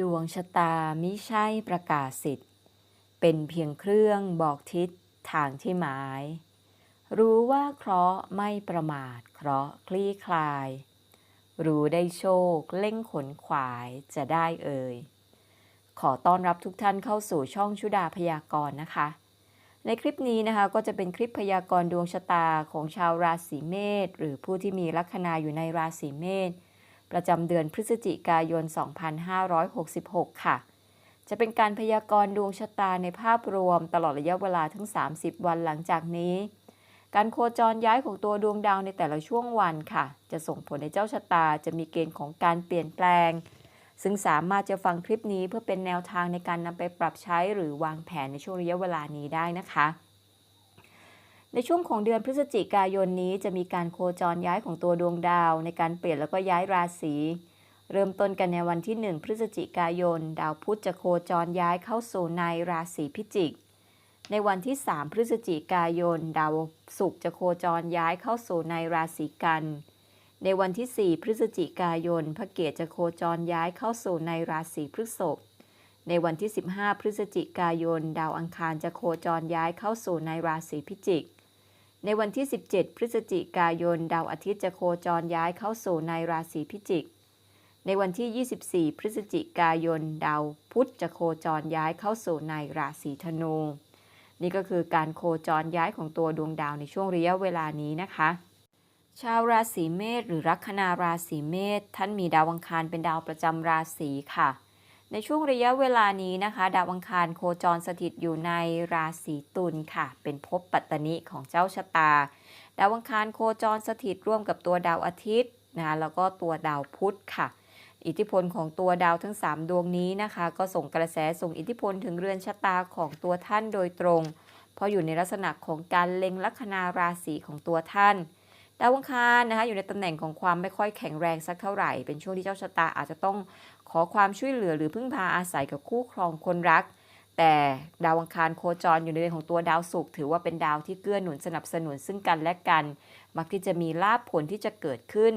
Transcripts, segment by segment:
ดวงชะตามิใช่ประกาศสิทธิ์ เป็นเพียงเครื่องบอกทิศทางที่หมาย รู้ว่าเคราะห์ไม่ประมาทเคราะห์คลี่คลาย รู้ได้โชคเล่งขนขวายจะได้เอ่ย ขอต้อนรับทุกท่านเข้าสู่ช่องชุดาพยากรณ์นะคะ ในคลิปนี้นะคะก็จะเป็นคลิปพยากรณ์ดวงชะตาของชาวราศีเมษหรือผู้ที่มีลัคนาอยู่ในราศีเมษ ประจำเดือนพฤศจิกายน 2566 ค่ะ จะเป็นการพยากรณ์ดวงชะตาในภาพรวมตลอดระยะเวลาทั้ง 30 วันหลังจากนี้ การโคจรย้ายของตัวดวงดาวในแต่ละช่วงวันค่ะ จะส่งผลในเจ้าชะตาจะมีเกณฑ์ของการเปลี่ยนแปลง ซึ่งสามารถจะฟังคลิปนี้เพื่อเป็นแนวทางในการนำไปปรับใช้หรือวางแผนในช่วงระยะเวลานี้ได้นะคะ ในช่วงของเดือนพฤศจิกายนนี้จะมีการโคจรย้ายของตัวดวงดาว ในการเปลี่ยนแล้วก็ย้ายราศีเริ่มต้นกันในวันที่ 1 พฤศจิกายน ดาวพุธจะโคจรย้ายเข้าสู่ในราศีพิจิก ในวันที่ 3 พฤศจิกายน ดาวศุกร์จะโคจรย้ายเข้าสู่ในราศีกัน ในวันที่ 4 พฤศจิกายน พระเกตจะโคจรย้ายเข้าสู่ในราศีพฤษภ ในวันที่ 15 พฤศจิกายน ดาวอังคารจะโคจรย้ายเข้าสู่ในราศีพิจิก ในวันที่ 17 พฤศจิกายน ดาวอาทิตย์จะโคจรย้ายเข้าสู่ในราศีพิจิก ในวันที่ 24 พฤศจิกายน ดาวพุธจะโคจรย้ายเข้าสู่ในราศีธนู นี่ก็คือการโคจรย้ายของตัวดวงดาวในช่วงระยะเวลานี้นะคะ ชาวราศีเมษหรือลัคนาราศีเมษท่านมีดาวอังคารเป็นดาวประจำราศีค่ะ ในช่วงระยะเวลานี้นะคะ ดาวอังคารโคจรสถิตอยู่ในราศีตุลค่ะ เป็นภพปัตตนิของเจ้าชะตา ดาวอังคารโคจรสถิตร่วมกับตัวดาวอาทิตย์นะคะแล้วก็ตัวดาวพุธค่ะ อิทธิพลของตัวดาวทั้ง 3 ดวงนี้นะคะ ก็ส่งกระแสส่งอิทธิพลถึงเรือนชะตาของตัวท่านโดยตรง เพราะอยู่ในลักษณะของการเล็งลัคนาราศีของตัวท่านดาวอังคารนะคะอยู่ในตำแหน่งของความไม่ค่อยแข็งแรงสักเท่าไหร่ เป็นช่วงที่เจ้าชะตาอาจจะต้อง ขอความช่วยเหลือหรือพึ่งพาอาศัยกับคู่ครองคนรัก แต่ดาวอังคารโคจรอยู่ในเรือนของตัวดาวศุกร์ถือว่าเป็นดาวที่เกื้อหนุนสนับสนุนซึ่งกันและกัน มักที่จะมีลาภผลที่จะเกิดขึ้น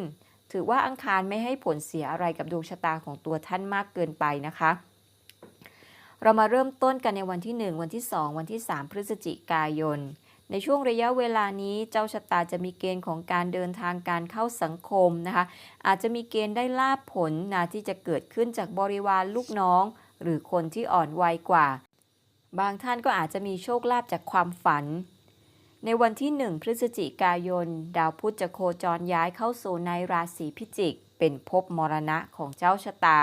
ถือว่าอังคารไม่ให้ผลเสียอะไรกับดวงชะตาของตัวท่านมากเกินไปนะคะ เรามาเริ่มต้นกันในวันที่ 1 วันที่ 2 วันที่ 3 พฤศจิกายน ในช่วงระยะเวลานี้เจ้าชะตาจะมีเกณฑ์ของการเดินทางการเข้าสังคมนะคะ อาจจะมีเกณฑ์ได้ลาบผลนะที่จะเกิดขึ้นจากบริวารลูกน้อง หรือคนที่อ่อนวัยกว่า บางท่านก็อาจจะมีโชคลาภจากความฝัน ในวันที่ 1 พฤศจิกายน ดาวพุธจะโคจรย้ายเข้าสู่ในราศีพิจิก เป็นภพมรณะของเจ้าชะตา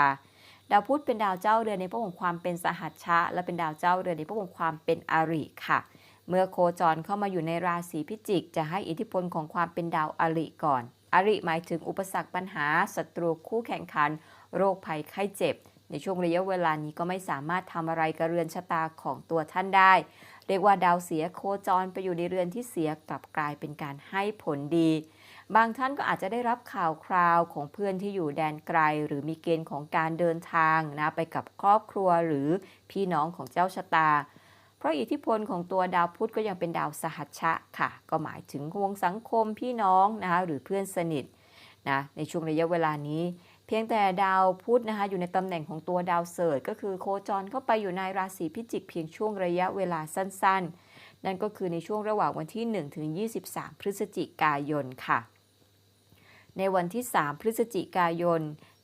ดาวพุธเป็นดาวเจ้าเรือนในภพของความเป็นสหัชชะ และเป็นดาวเจ้าเรือนในภพของความเป็นอริค่ะ เมื่อโคจรเข้ามาอยู่ในราศีพิจิก จะให้อิทธิพลของความเป็นดาวอริก่อน อริหมายถึงอุปสรรคปัญหาศัตรูคู่แข่งขัน โรคภัยไข้เจ็บ ในช่วงระยะเวลานี้ก็ไม่สามารถทำอะไรกับเรือนชะตาของตัวท่านได้ เรียกว่าดาวเสียโคจรไปอยู่ในเรือนที่เสียกลับกลายเป็นการให้ผลดี บางท่านก็อาจจะได้รับข่าวคราวของเพื่อนที่อยู่แดนไกล หรือมีเกณฑ์ของการเดินทางนะไปกับครอบครัวหรือพี่น้องของเจ้าชะตา ราะอิทธิพลของตัวดาวพุธก็ยังเป็นดาวสหัชชะค่ะ ก็หมายถึงวงสังคมพี่น้องนะคะหรือเพื่อนสนิทนะในช่วงระยะเวลานี้ เพียงแต่ดาวพุธนะคะอยู่ในตำแหน่งของตัวดาวเสร์ก็คือโคจรเข้าไปอยู่ในราศีพิจิกเพียงช่วงระยะเวลาสั้น ๆ นั่นก็คือในช่วงระหว่างวันที่1ถึง23 พฤศจิกายนค่ะ ในวันที่ 3 พฤศจิกายน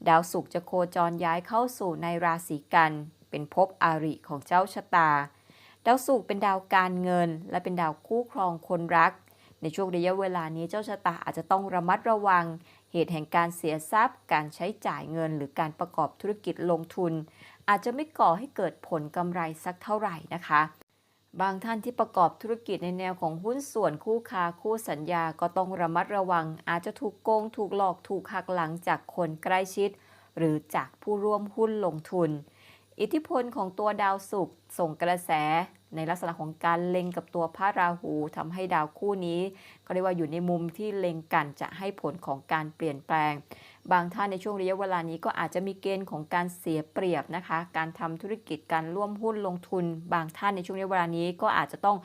ดาวศุกร์จะโคจรย้ายเข้าสู่ในราศีกัน เป็นภพอาริของเจ้าชะตา ดาวศุกร์เป็นดาวการเงิน และเป็นดาวคู่ครองคนรัก ในช่วงระยะเวลานี้เจ้าชะตาอาจจะต้องระมัดระวัง เหตุแห่งการเสียทรัพย์ การใช้จ่ายเงิน หรือการประกอบธุรกิจลงทุน อาจจะไม่ก่อให้เกิดผลกำไรสักเท่าไหร่นะคะ บางท่านที่ประกอบธุรกิจในแนวของหุ้นส่วนคู่ค้าคู่สัญญาก็ต้องระมัดระวัง อาจจะถูกโกงถูกหลอกถูกหักหลังจากคนใกล้ชิด หรือจากผู้ร่วมหุ้นลงทุน อิทธิพลของตัวดาวศุกร์ส่งกระแสในลักษณะของการเล็งกับตัวพระราหูทำให้ดาวคู่นี้ ก็เรียกว่าอยู่ในมุมที่เล็งกันจะให้ผลของการเปลี่ยนแปลง บางท่านในช่วงระยะเวลานี้ก็อาจจะมีเกณฑ์ของการเสียเปรียบนะคะ การทำธุรกิจการร่วมหุ้นลงทุน บางท่านในช่วงระยะเวลานี้ก็อาจจะต้อง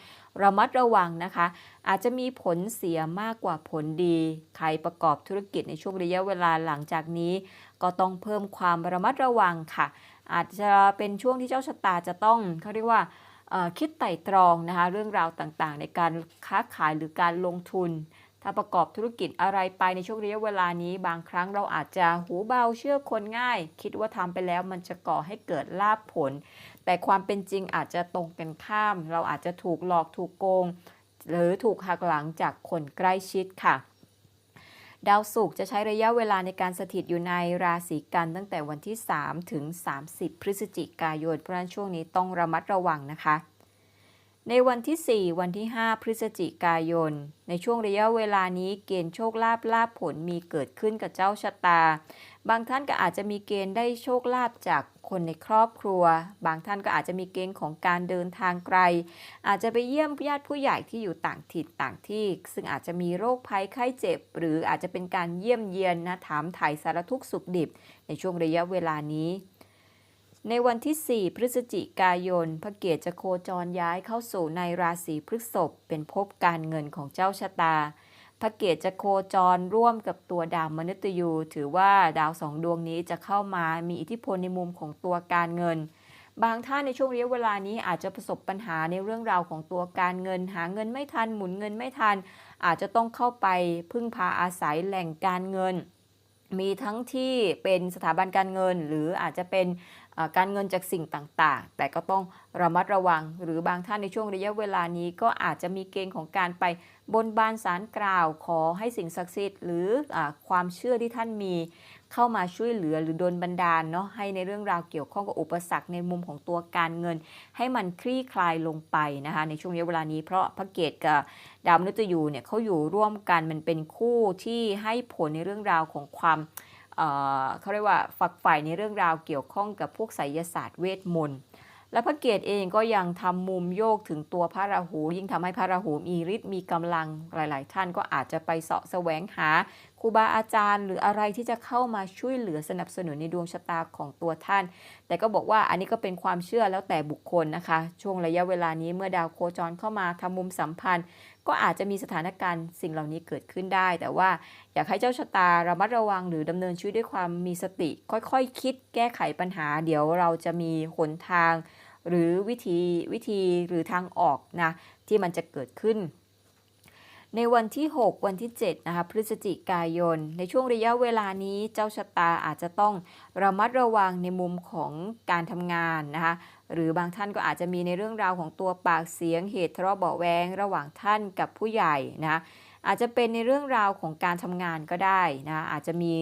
ระมัดระวังนะคะ อาจจะมีผลเสียมากกว่าผลดี ใครประกอบธุรกิจในช่วงระยะเวลาหลังจากนี้ ก็ต้องเพิ่มความระมัดระวังค่ะ อาจจะเป็นช่วงที่เจ้าชะตาจะต้องเขาเรียกว่าคิดไตร่ตรองนะคะเรื่องราวต่างๆ ในการค้าขายหรือการลงทุน ถ้าประกอบธุรกิจอะไรไปในช่วงระยะเวลานี้ บางครั้งเราอาจจะหูเบาเชื่อคนง่าย คิดว่าทำไปแล้วมันจะก่อให้เกิดลาภผล แต่ความเป็นจริงอาจจะตรงกันข้าม เราอาจจะถูกหลอกถูกโกง หรือถูกหักหลังจากคนใกล้ชิดค่ะ ดาวศุกร์จะใช้ระยะเวลาในการสถิตอยู่ในราศีกันตั้งแต่วันที่ 3 ถึง 30 พฤศจิกายน เพราะฉะนั้นช่วงนี้ต้องระมัดระวังนะคะ ในวันที่ 4 วันที่ 5 พฤศจิกายน ในช่วงระยะเวลานี้เกณฑ์โชคลาภลาภผลมีเกิดขึ้นกับเจ้าชะตา บางท่านก็อาจจะมีเกณฑ์ได้โชคลาภจากคนในครอบครัว บางท่านก็อาจจะมีเกณฑ์ของการเดินทางไกล อาจจะไปเยี่ยมญาติผู้ใหญ่ที่อยู่ต่างถิ่นต่างที่ ซึ่งอาจจะมีโรคภัยไข้เจ็บ หรืออาจจะเป็นการเยี่ยมเยียนนะถามถ่ายสารทุกข์สุขดิบ ในช่วงระยะเวลานี้ ในวันที่ 4 พฤศจิกายน พระเกียรตจะโคจรย้ายเข้าสู่ในราศีพฤษภเป็นภพการเงินของเจ้าชะตา พระเกตจะโคจรร่วมกับตัวดาวมนุษย์ยู ถือว่าดาวสองดวงนี้จะเข้ามามีอิทธิพลในมุมของตัวการเงิน บางท่านในช่วงระยะเวลานี้อาจจะประสบปัญหาในเรื่องราวของตัวการเงิน หาเงินไม่ทันหมุนเงินไม่ทัน อาจจะต้องเข้าไปพึ่งพาอาศัยแหล่งการเงิน มีทั้งที่เป็นสถาบันการเงิน หรืออาจจะเป็นการเงินจากสิ่งต่างๆ แต่ก็ต้องระมัดระวัง หรือบางท่านในช่วงระยะเวลานี้ก็อาจจะมีเกณฑ์ของการไป บนบานสารกล่าวขอให้สิ่งศักดิ์สิทธิ์หรืออความเชื่อที่ท่านมีเข้ามาช่วยเหลือหรือโดนบันดาลเนาะให้ในเรื่องราวเกี่ยวข้องกับอุปสรรคในมุมของตัวการเงิน ให้มันคลี่คลายลงไปนะคะในช่วงระยะเวลานี้เพราะพระเกตกับดาวมนุษย์ยูเนี่ยเขาอยู่ร่วมกันมันเป็นคู่ที่ให้ผลในเรื่องราวของความเเขาเรียกว่าฝักใฝ่ในเรื่องราวเกี่ยวข้องกับพวกไสยศาสตร์เวทมนต์ และพระเกตเองก็ยังทำมุมโยกถึงตัวพระราหู ยิ่งทำให้พระราหูมีฤทธิ์มีกำลังหลาย ๆ ท่านก็อาจจะไปเสาะแสวงหา ครูบาอาจารย์ หรืออะไรที่จะเข้ามาช่วยเหลือสนับสนุนในดวงชะตาของตัวท่าน แต่ก็บอกว่าอันนี้ก็เป็นความเชื่อแล้วแต่บุคคลนะคะ ช่วงระยะเวลานี้เมื่อดาวโคจรเข้ามาทำมุมสัมพันธ์ ก็อาจจะมีสถานการณ์สิ่งเหล่านี้เกิดขึ้นได้ แต่ว่าอยากให้เจ้าชะตาระมัดระวังหรือดำเนินชีวิตด้วยความมีสติ ค่อยๆคคิดแก้ไขปัญหา เดี๋ยวเราจะมีหนทาง หรือวิธีวิธีหรือทางออกนะที่มันจะเกิดขึ้น ในวันที่ 6 วันที่ 7 นะคะ พฤศจิกายน ในช่วงระยะเวลานี้เจ้าชะตาอาจจะต้องระมัดระวังในมุมของการทำงานนะคะ หรือบางท่านก็อาจจะมีในเรื่องราวของตัวปากเสียงเหตุทะเลาะเบาแวงระหว่างท่านกับผู้ใหญ่นะอาจจะเป็นในเรื่องราวของการทำงานก็ได้นะอาจจะมี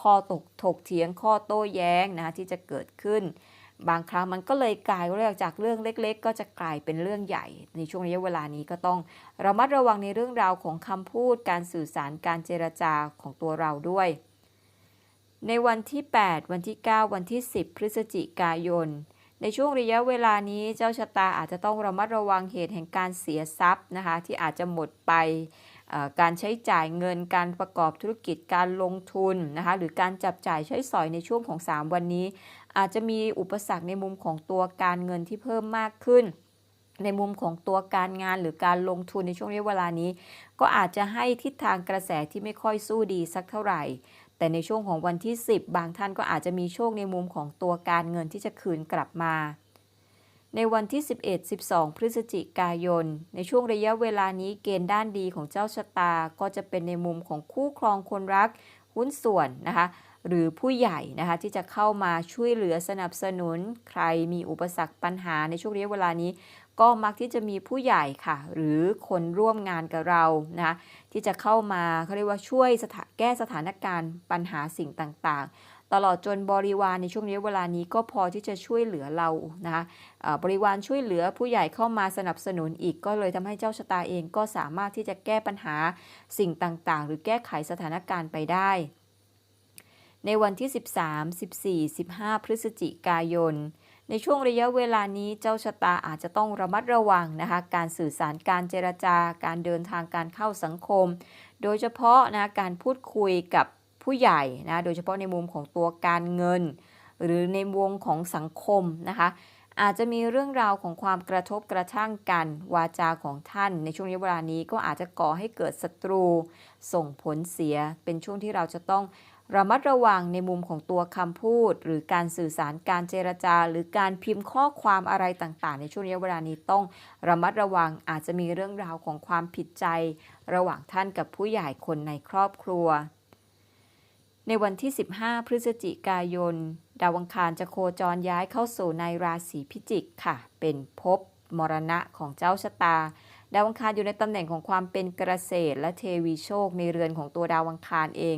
ข้อตกถกเถียงข้อโต้แย้งนะที่จะเกิดขึ้น บางครั้งมันก็เลยกลายเรื่องจากเรื่องเล็ก ๆ ก็จะกลายเป็นเรื่องใหญ่ ในช่วงระยะเวลานี้ก็ต้องระมัดระวังในเรื่องราวของคำพูด การสื่อสารการเจรจาของตัวเราด้วย ในวันที่ 8 วันที่ 9 วันที่ 10 พฤศจิกายน ในช่วงระยะเวลานี้เจ้าชะตาอาจจะต้องระมัดระวังเหตุแห่งการเสียทรัพย์นะคะที่อาจจะหมดไปการใช้จ่ายเงินการประกอบธุรกิจการลงทุนนะคะหรือการจับจ่ายใช้สอยในช่วงของ 3 วันนี้ อาจจะมีอุปสรรคในมุมของตัวการเงินที่เพิ่มมากขึ้น ในมุมของตัวการงานหรือการลงทุนในช่วงระยะเวลานี้ ก็อาจจะให้ทิศทางกระแสที่ไม่ค่อยสู้ดีสักเท่าไหร่ แต่ในช่วงของวันที่ 10 บางท่านก็อาจจะมีโชคในมุมของตัวการเงินที่จะคืนกลับมาในวันที่ 11-12 พฤศจิกายน ในช่วงระยะเวลานี้เกณฑ์ด้านดีของเจ้าชะตา ก็จะเป็นในมุมของคู่ครองคนรักหุ้นส่วนนะคะ หรือผู้ใหญ่นะคะที่จะเข้ามาช่วยเหลือสนับสนุน ใครมีอุปสรรคปัญหาในช่วงระยะเวลานี้ ก็มักที่จะมีผู้ใหญ่ค่ะ หรือคนร่วมงานกับเรานะะที่จะเข้ามาเขาเรียกว่าช่วยแก้สถานการณ์ปัญหาสิ่งต่างๆ ตลอดจนบริวารในช่วงระยะเวลานี้ก็พอที่จะช่วยเหลือเรานะคะบริวารช่วยเหลือผู้ใหญ่เข้ามาสนับสนุนอีกก็เลยทำให้เจ้าชะตาเองก็สามารถที่จะแก้ปัญหาสิ่งต่างๆ หรือแก้ไขสถานการณ์ไปได้ ในวันที่ 13 14 15 พฤศจิกายน ในช่วงระยะเวลานี้เจ้าชะตาอาจจะต้องระมัดระวังนะคะ การสื่อสารการเจรจา การเดินทางการเข้าสังคม โดยเฉพาะนะการพูดคุยกับผู้ใหญ่นะโดยเฉพาะในมุมของตัวการเงิน หรือในวงของสังคมนะคะอาจจะมีเรื่องราวของความกระทบกระทั่งกัน วาจาของท่าน ในช่วงระยะเวลานี้ก็อาจจะก่อให้เกิดศัตรู ส่งผลเสียเป็นช่วงที่เราจะต้อง ระมัดระวังในมุมของตัวคำพูด หรือการสื่อสารการเจรจา หรือการพิมพ์ข้อความอะไรต่างๆ ในช่วงระยะเวลานี้ต้องระมัดระวังอาจจะมีเรื่องราวของความผิดใจ ระหว่างท่านกับผู้ใหญ่คนในครอบครัว ในวันที่ 15 พฤศจิกายน ดาวังคารจะโคจรย้ายเข้าสู่ในราศีพิจิกค่ะ เป็นภพมรณะของเจ้าชะตาดาวอังคารอยู่ในตำแหน่งของความเป็นเกษตรและเทวีโชคในเรือนของตัวดาวอังคารเอง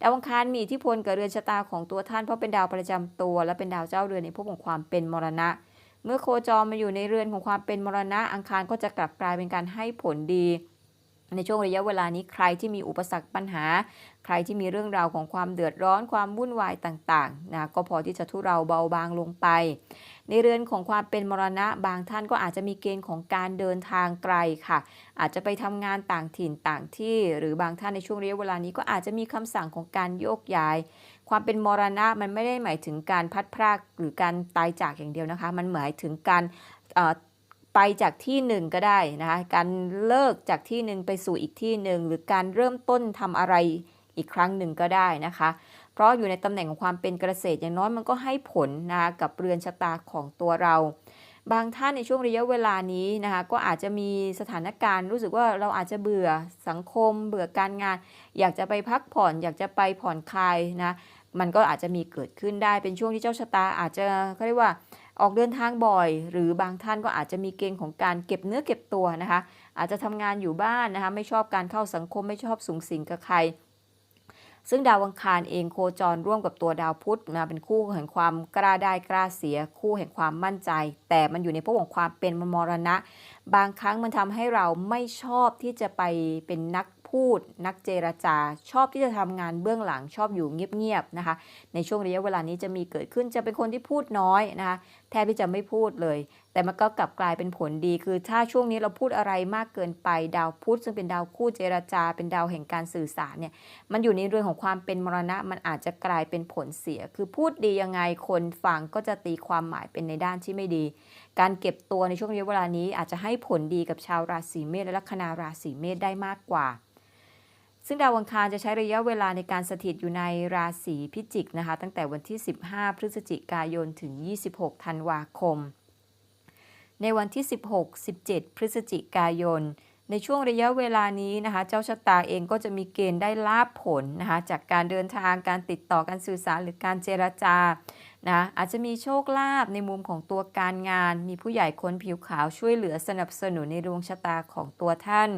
ดาวอังคารมีอิทธิพลกับเรือนชะตาของตัวท่านเพราะเป็นดาวประจำตัว และเป็นดาวเจ้าเรือนในภพของความเป็นมรณะ เมื่อโคจรมาอยู่ในเรือนของความเป็นมรณะ อังคารก็จะกลับกลายเป็นการให้ผลดี ในช่วงระยะเวลานี้ใครที่มีอุปสรรคปัญหา ใครที่มีเรื่องราวของความเดือดร้อนความวุ่นวายต่างๆนะก็พอที่จะทุเราเบาบางลงไป ในเรือนของความเป็นมรณะบางท่านก็อาจจะมีเกณฑ์ของการเดินทางไกลค่ะ อาจจะไปทำงานต่างถิ่นต่างที่ หรือบางท่านในช่วงระยะเวลานี้ก็อาจจะมีคำสั่งของการโยกย้าย ความเป็นมรณะมันไม่ได้หมายถึงการพัดพรากหรือการตายจากอย่างเดียวนะคะ มันหมายถึงการไปจากที่หนึ่งก็ได้นะคะการเลิกจากที่หนึ่งไปสู่อีกที่หนึ่งหรือการเริ่มต้นทำอะไรอีกครั้งหนึ่งก็ได้นะคะ เพราะอยู่ในตำแหน่งของความเป็นเกษตรอย่างน้อยมันก็ให้ผลนะคะกับเรือนชะตาของตัวเรา บางท่านในช่วงระยะเวลานี้นะคะก็อาจจะมีสถานการณ์ รู้สึกว่าเราอาจจะเบื่อสังคม เบื่อการงาน อยากจะไปพักผ่อน อยากจะไปผ่อนคลายนะมันก็อาจจะมีเกิดขึ้นได้เป็นช่วงที่เจ้าชะตาอาจจะเขาเรียกว่าออกเดินทางบ่อย หรือบางท่านก็อาจจะมีเกณฑ์ของการเก็บเนื้อเก็บตัวนะคะ อาจจะทำงานอยู่บ้านนะคะ ไม่ชอบการเข้าสังคมไม่ชอบสูงสิงกับใคร ซึ่งดาวอังคารเองโคจรร่วมกับตัวดาวพุธมาเป็นคู่แห่งความกล้าได้กล้าเสีย คู่แห่งความมั่นใจ แต่มันอยู่ในพวกของความเป็นมรณะ บางครั้งมันทำให้เราไม่ชอบที่จะไปเป็นนัก พูด นักเจรจา ชอบที่จะทำงานเบื้องหลังชอบอยู่เงียบๆนะคะ ในช่วงระยะเวลานี้จะมีเกิดขึ้นจะเป็นคนที่พูดน้อยนะคะแทบที่จะไม่พูดเลย แต่มันก็กลับกลายเป็นผลดี คือถ้าช่วงนี้เราพูดอะไรมากเกินไปดาวพุธซึ่งเป็นดาวคู่เจรจา เป็นดาวแห่งการสื่อสารเนี่ยมันอยู่ในเรื่องของความเป็นมรณะ มันอาจจะกลายเป็นผลเสีย คือพูดดียังไงคนฟังก็จะตีความหมายเป็นในด้านที่ไม่ดี การเก็บตัวในช่วงระยะเวลานี้อาจจะให้ผลดีกับชาวราศีเมษและลัคนาราศีเมษได้มากกว่า ซึ่งดาวอังคารจะใช้ระยะเวลาในการสถิตอยู่ในราศีพิจิกนะคะ ตั้งแต่วันที่ 15 พฤศจิกายนถึง 26 ธันวาคม ในวันที่ 16 17 พฤศจิกายน ในช่วงระยะเวลานี้นะคะ เจ้าชะตาเองก็จะมีเกณฑ์ได้ลาบผลนะคะจากการเดินทางการติดต่อการสื่อสารหรือการเจรจานะอาจจะมีโชคลาภในมุมของตัวการงาน มีผู้ใหญ่คนผิวขาวช่วยเหลือสนับสนุนในดวงชะตาของตัวท่าน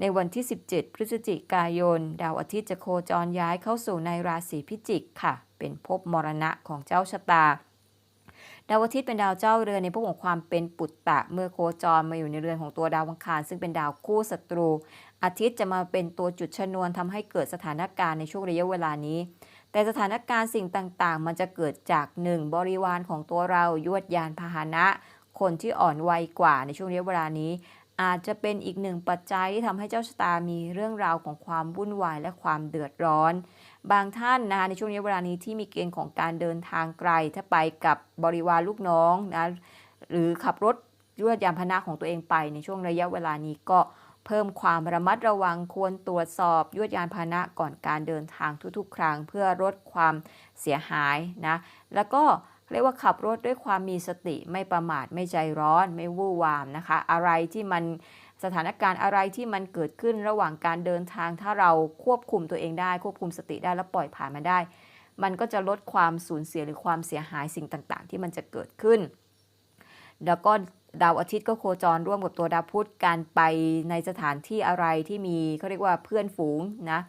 ในวันที่ 17 พฤศจิกายน ดาวอาทิตย์จะโคจรย้ายเข้าสู่ในราศีพิจิกค่ะ เป็นภพมรณะของเจ้าชะตา ดาวอาทิตย์เป็นดาวเจ้าเรือนในภพของความเป็นปุตตะ เมื่อโคจรมาอยู่ในเรือนของตัวดาวอังคาร ซึ่งเป็นดาวคู่ศัตรู อาทิตย์จะมาเป็นตัวจุดชนวนทำให้เกิดสถานการณ์ในช่วงระยะเวลานี้ แต่สถานการณ์สิ่งต่างๆ มันจะเกิดจาก 1. บริวารของตัวเรายวดยานพาหนะ คนที่อ่อนวัยกว่าในช่วงระยะเวลานี้ อาจจะเป็นอีกหนึ่งปัจจัยที่ทำให้เจ้าชะตามีเรื่องราวของความวุ่นวายและความเดือดร้อน บางท่านนะคะในช่วงระยะเวลานี้ที่มีเกณฑ์ของการเดินทางไกล ถ้าไปกับบริวารลูกน้องนะหรือขับรถยวดยานพาหนะของตัวเองไปในช่วงระยะเวลานี้ก็เพิ่มความระมัดระวังควรตรวจสอบยวดยานพาหนะก่อนการเดินทางทุกๆ ครั้ง เพื่อลดความเสียหายนะแล้วก็ เรียกว่าขับรถด้วยความมีสติไม่ประมาทไม่ใจร้อน ไม่วู่วามนะคะ อะไรที่มันสถานการณ์อะไรที่มันเกิดขึ้นระหว่างการเดินทาง ถ้าเราควบคุมตัวเองได้ ควบคุมสติได้แล้วปล่อยผ่านมาได้ มันก็จะลดความสูญเสียหรือความเสียหายสิ่งต่างๆ ที่มันจะเกิดขึ้น แล้วก็ดาวอาทิตย์ก็โคจรร่วมกับตัวดาวพุธการไปในสถานที่อะไรที่มีเขาเรียกว่าเพื่อนฝูงนะ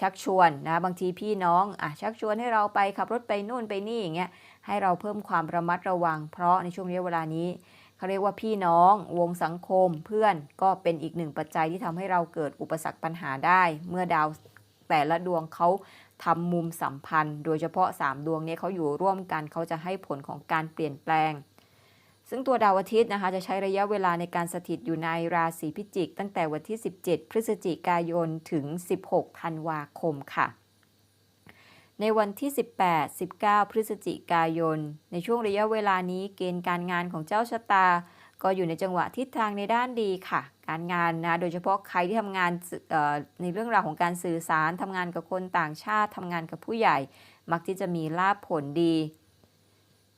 ชักชวนนะบางทีพี่น้องอะชักชวนให้เราไปขับรถไปนู่นไปนี่อย่างเงี้ยให้เราเพิ่มความระมัดระวัง เพราะในช่วงระยะเวลานี้เขาเรียกว่าพี่น้องวงสังคมเพื่อนก็เป็นอีกหนึ่งปัจจัยที่ทำให้เราเกิดอุปสรรคปัญหาได้ เมื่อดาวแต่ละดวงเขาทำมุมสัมพันธ์ โดยเฉพาะ 3 ดวงนี้เขาอยู่ร่วมกันเขาจะให้ผลของการเปลี่ยนแปลง ซึ่งตัวดาวอาทิตย์นะคะจะใช้ระยะเวลาในการสถิตอยู่ในราศีพิจิก ตั้งแต่วันที่ 17 พฤศจิกายนถึง 16 ธันวาคมค่ะ ในวันที่ 18 19 พฤศจิกายน ในช่วงระยะเวลานี้เกณฑ์การงานของเจ้าชะตา ก็อยู่ในจังหวะทิศทางในด้านดีค่ะ การงานนะโดยเฉพาะใครที่ทำงานในเรื่องราวของการสื่อสารทำงานกับคนต่างชาติทำงานกับผู้ใหญ่ มักที่จะมีลาภผลดี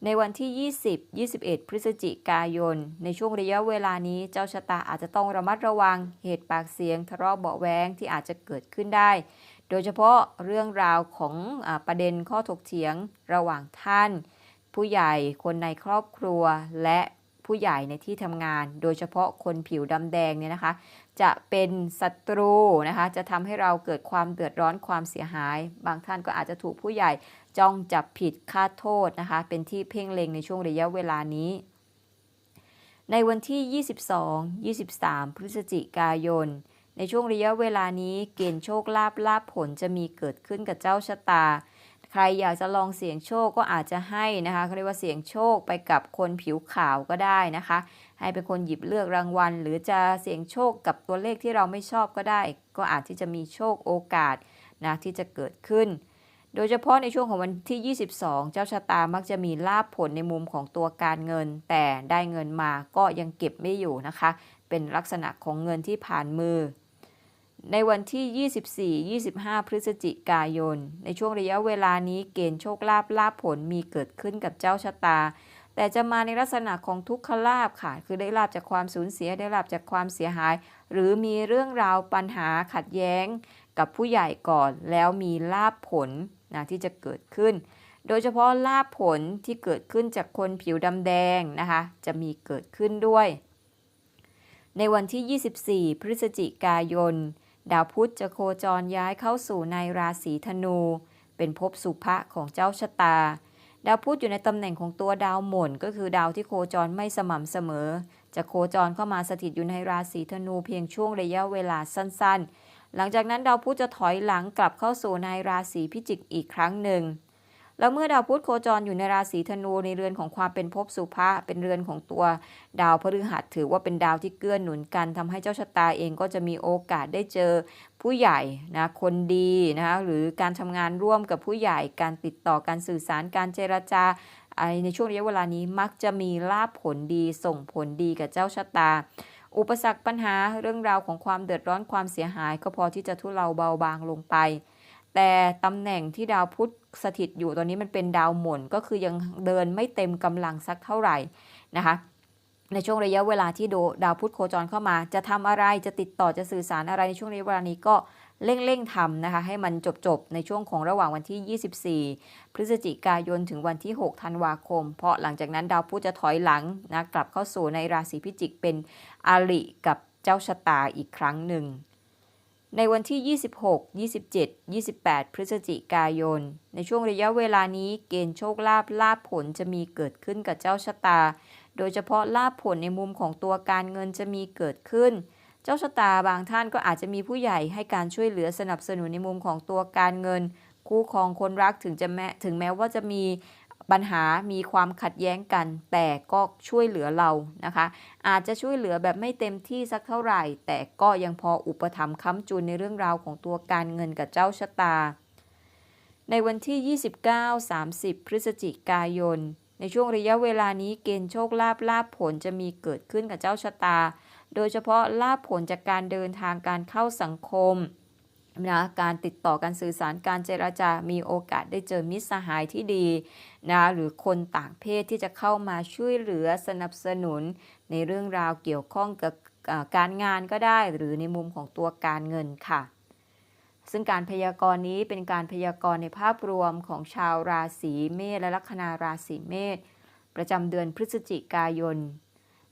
ในวันที่ 20 21 พฤศจิกายน ในช่วงระยะเวลานี้เจ้าชะตาอาจจะต้องระมัดระวังเหตุปากเสียงทะเลาะเบาะแว้งที่อาจจะเกิดขึ้นได้ โดยเฉพาะเรื่องราวของอประเด็นข้อถกเถียงระหว่างท่าน ผู้ใหญ่คนในครอบครัวและผู้ใหญ่ในที่ทำงาน โดยเฉพาะคนผิวดำแดงเนี่ยนะคะ จะเป็นศัตรูนะคะจะทำให้เราเกิดความเดือดร้อนความเสียหาย บางท่านก็อาจจะถูกผู้ใหญ่จ้องจับผิดค่าโทษนะคะ เป็นที่เพ่งเล็งในช่วงระยะเวลานี้ ในวันที่ 22 23 พฤศจิกายน ในช่วงระยะเวลานี้เกณฑ์โชคลาภลาภผลจะมีเกิดขึ้นกับเจ้าชะตา ใครอยากจะลองเสี่ยงโชคก็อาจจะให้นะคะเขาเรียกว่าเสี่ยงโชคไปกับคนผิวขาวก็ได้นะคะ ให้เป็นคนหยิบเลือกรางวัล หรือจะเสี่ยงโชคกับตัวเลขที่เราไม่ชอบก็ได้ ก็อาจที่จะมีโชคโอกาสนะที่จะเกิดขึ้น โดยเฉพาะในช่วงของวันที่ 22 เจ้าชะตามักจะมีลาภผลในมุมของตัวการเงิน แต่ได้เงินมาก็ยังเก็บไม่อยู่นะคะ เป็นลักษณะของเงินที่ผ่านมือ ในวันที่ 24-25 พฤศจิกายน ในช่วงระยะเวลานี้เกณฑ์โชคลาภลาภผลมีเกิดขึ้นกับเจ้าชะตา แต่จะมาในลักษณะของทุกขลาภค่ะ คือได้ลาบจากความสูญเสียได้ลาบจากความเสียหาย หรือมีเรื่องราวปัญหาขัดแย้ง กับผู้ใหญ่ก่อนแล้วมีลาภผลนะที่จะเกิดขึ้น โดยเฉพาะลาภผลที่เกิดขึ้นจากคนผิวดำแดงนะคะ จะมีเกิดขึ้นด้วย ในวันที่ 24 พฤศจิกายน ดาวพุธจะโคจรย้ายเข้าสู่ในราศีธนู เป็นภพสุภะของเจ้าชะตา ดาวพุธอยู่ในตำแหน่งของตัวดาวหม่นก็คือดาวที่โคจรไม่สม่ำเสมอ จะโคจรเข้ามาสถิตอยู่ในราศีธนูเพียงช่วงระยะเวลาสั้นๆ หลังจากนั้นดาวพุธจะถอยหลังกลับเข้าสู่ในราศีพิจิกอีกครั้งหนึ่ง แล้วเมื่อดาวพุธโคจรอยู่ในราศีธนูในเรือนของความเป็นภพสุภะเป็นเรือนของตัวดาวพฤหัสถือว่าเป็นดาวที่เกื้อหนุนกันทำให้เจ้าชะตาเองก็จะมีโอกาสได้เจอผู้ใหญ่นะคนดีนะคะหรือการทำงานร่วมกับผู้ใหญ่การติดต่อการสื่อสารการเจรจาไอในช่วงระยะเวลานี้มักจะมีลาภผลดีส่งผลดีกับเจ้าชะตา อุปสรรคปัญหาเรื่องราวของความเดือดร้อนความเสียหาย ก็พอที่จะทุเลาเบาบางลงไป แต่ตำแหน่งที่ดาวพุธสถิตอยู่ตอนนี้มันเป็นดาวหม่นก็คือยังเดินไม่เต็มกำลังสักเท่าไหร่นะคะในช่วงระยะเวลาที่ดาวพุธโคจรเข้ามา จะทำอะไรจะติดต่อจะสื่อสารอะไรในช่วงระยะเวลานี้ก็เร่งๆทำนะคะ ให้มันจบๆ ในช่วงของระหว่างวันที่ 24 พฤศจิกายนถึงวันที่ 6 ธันวาคม เพราะหลังจากนั้นดาวพุธจะถอยหลังนะกลับเข้าสู่ในราศีพิจิกเป็นอาริกับเจ้าชะตาอีกครั้งหนึ่ง ในวันที่ 26 27 28 พฤศจิกายน ในช่วงระยะเวลานี้เกณฑ์โชคลาภลาภผลจะมีเกิดขึ้นกับเจ้าชะตา โดยเฉพาะลาภผลในมุมของตัวการเงินจะมีเกิดขึ้น เจ้าชะตาบางท่านก็อาจจะมีผู้ใหญ่ให้การช่วยเหลือสนับสนุนในมุมของตัวการเงิน คู่ครองคนรักถึงจะแม้ถึงแม้ว่าจะมี ปัญหามีความขัดแย้งกัน แต่ก็ช่วยเหลือเรานะคะ อาจจะช่วยเหลือแบบไม่เต็มที่สักเท่าไหร่ แต่ก็ยังพออุปถัมภ์ค้ำจุนในเรื่องราวของตัวการเงินกับเจ้าชะตา ในวันที่ 29-30 พฤศจิกายน ในช่วงระยะเวลานี้เกณฑ์โชคลาภลาภผลจะมีเกิดขึ้นกับเจ้าชะตา โดยเฉพาะลาภผลจากการเดินทางการเข้าสังคม นะการติดต่อการสื่อสารการเจราจา มีโอกาสได้เจอมิตรสหายที่ดีนะหรือคนต่างเพศที่จะเข้ามาช่วยเหลือสนับสนุน ในเรื่องราวเกี่ยวข้องกับการงานก็ได้ หรือในมุมของตัวการเงินค่ะ ซึ่งการพยากรณ์นี้เป็นการพยากรณ์ในภาพรวมของชาวราศีเมษและลัคนาราศีเมษประจำเดือนพฤศจิกายน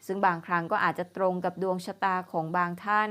ซึ่งบางครั้งก็อาจจะตรงกับดวงชะตาของบางท่าน